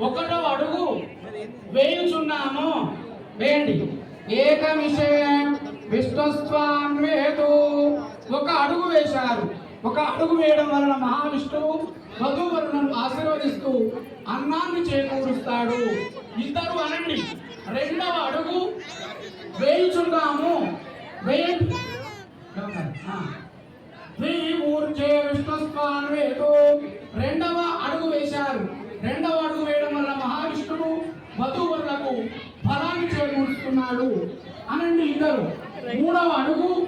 ఒకటో అడుగు వేయుచున్నాము వేయండి. ఏక విషయం విష్ణుస్వాన్వేదు ఒక అడుగు వేశారు. ఒక అడుగు వేయడం వలన మహావిష్ణువు వధువరులను ఆశీర్వదిస్తూ అన్నాన్ని చేకూరుస్తాడు. ఇద్దరు అనండి. రెండవ అడుగు వేయుచున్నాము. వేయండి. రెండవ అడుగు వేశారు. రెండవ అడుగు వేయడం వల్ల మహావిష్ణువు వధూవరులకు ఫలాన్ని చేకూరుస్తున్నాడు అనండి ఇద్దరు. మూడవ అడుగు.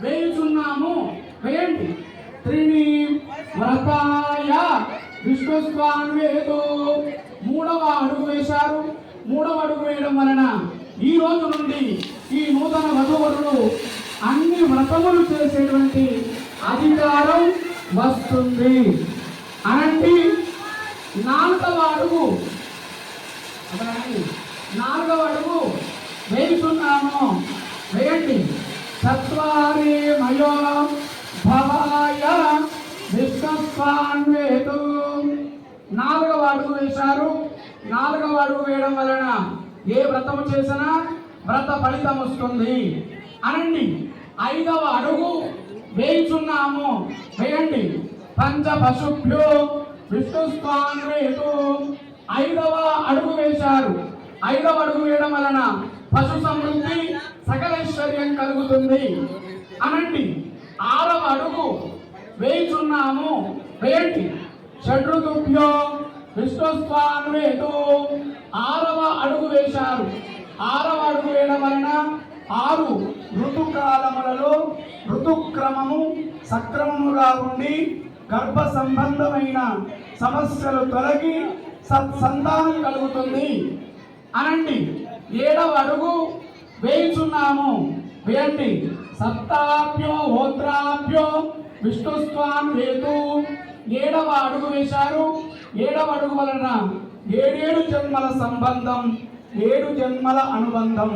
వేయుచున్నాము. వేయండి. త్రిని వ్రతాయ విశ్వస్వాన్వేదో మూడవ అడుగు వేశారు. మూడవ అడుగు వేయడం వలన ఈ రోజు నుండి ఈ నూతన వధూవరులు అన్ని వ్రతములు చేసేటువంటి అధికారం వస్తుంది. అనండి నాలుగవ అడుగు. నాలుగవ అడుగు వేయుతున్నాము వేయండి. చత్వారి మయో భవాయ విశ్వస్వాన్వేతు. నాలుగవ అడుగు వేశారు. నాలుగవ అడుగు వేయడం వలన ఏ వ్రతము చేసినా వ్రత ఫలితం వస్తుంది. అనండి. ఐదవ అడుగు వేయుచున్నాము. వేయండి. పంచ పశుభ్యో విష్ణుస్వాన్వేతు ఐదవ అడుగు వేశారు. ఐదవ అడుగు వేయడం వలన పశు సమృద్ధి సకలైశ్వర్యం కలుగుతుంది. అనండి ఆరవ అడుగు వేయుచున్నాము. వేయండి షడ్రుతుభ్యో విశ్వస్వాన్వేతు. ఆరవ అడుగు వేశారు. ఆరవ అడుగు వేయడం వలన ఆరు ఋతుకాలములలో ఋతుక్రమము సక్రమముగా ఉండి గర్భ సంబంధమైన సమస్యలు తొలగి సత్సంతానం కలుగుతుంది. అనండి. ఏడవ అడుగు వేయుచున్నాము. వేయండి. సప్తాభ్యో హోత్రాభ్యో విష్ణుస్వాన్ వేతు ఏడవ అడుగు వేశారు. ఏడవ అడుగు వలన ఏడేడు జన్మల సంబంధం ఏడు జన్మల అనుబంధం.